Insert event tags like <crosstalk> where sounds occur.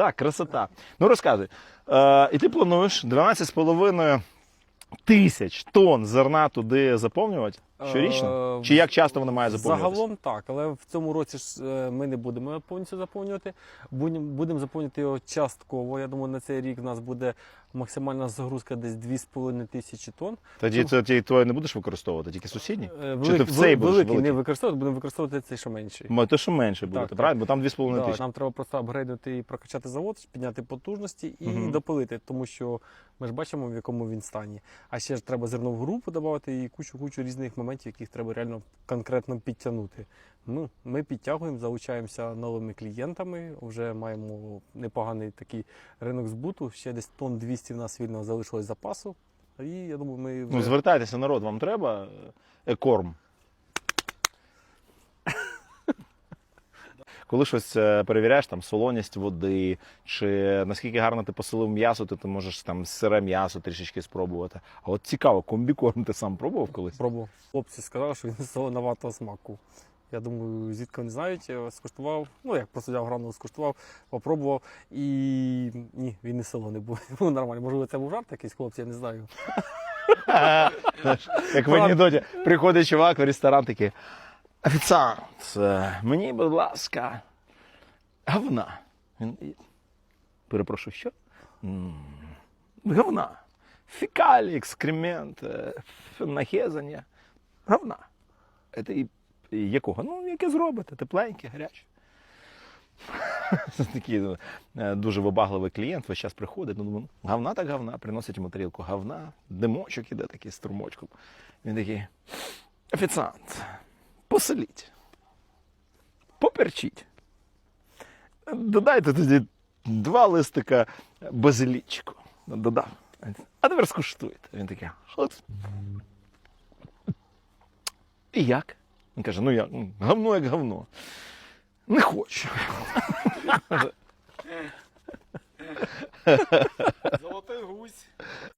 Так, красота. Ну розказуй. Е, і ти плануєш 12,5 тисяч тонн зерна туди заповнювати щорічно? Е, Чи як часто воно має заповнюватися? Загалом так, але в цьому році ж е, ми не будемо повністю заповнювати. Будемо заповнювати його частково. Я думаю, на цей рік у нас буде максимальна загрузка десь 2,5 тисячі тонн. Тоді це ти твоє не будеш використовувати, тільки сусідні? Е, Чи ти в цей будеш великий не використовувати, будемо використовувати цей, що менший. Мо- То, що менше буде, так. правильно? Бо там 2,5 Да, тисячі. нам треба просто апгрейдити і прокачати завод, підняти потужності і Мгм. допилити, тому що ми ж бачимо, в якому він стані. А ще ж треба зернову групу додати і кучу кучу різних моментів, яких треба реально конкретно підтягнути. Ну, ми підтягуємо, залучаємося новими клієнтами. Вже маємо непоганий такий ринок збуту. Ще десь тонн 200 в нас вільно залишилось запасу. І я думаю, ми вже... Ну, звертайтеся, народ, вам треба екорм. Коли щось е, перевіряєш, там солоність води, чи наскільки гарно ти посолив м'ясо, то ти можеш там сире м'ясо трішечки спробувати. А от цікаво, комбікорм ти сам пробував колись? Пробував. Хлопці сказали, що він <laughs> солоноватого смаку. Я думаю, звідки вони знають, скуштував. Ну, як просто взяв гранулу, скуштував, попробував. І ні, він не солоний був. <laughs> Був нормально. Можливо, це був жарт якийсь хлопці, я не знаю. <laughs> Як в анекдоті, приходить чувак в ресторан такий. Офіціант, е, мені, будь ласка, говна. Він, Перепрошую, що? «М, Говна. Фекалії, екскремент, е, нахезання. Говна. Це і, якого? Ну, яке зробите? Тепленьке, гаряче. <laughs> Такий е, дуже вибагливий клієнт весь час приходить. Ну, думаю, ну, говна так говна, приносить йому тарілку говна, димочок іде такий з струмочком. Він такий. Офіціант, посоліть. Поперчіть. Додайте тоді два листика базилічку. Додав. А тепер скуштуйте. Він такий. «От». І як? Він каже: ну як? Ну, Говно як говно. Не хочу. Золотий гусь.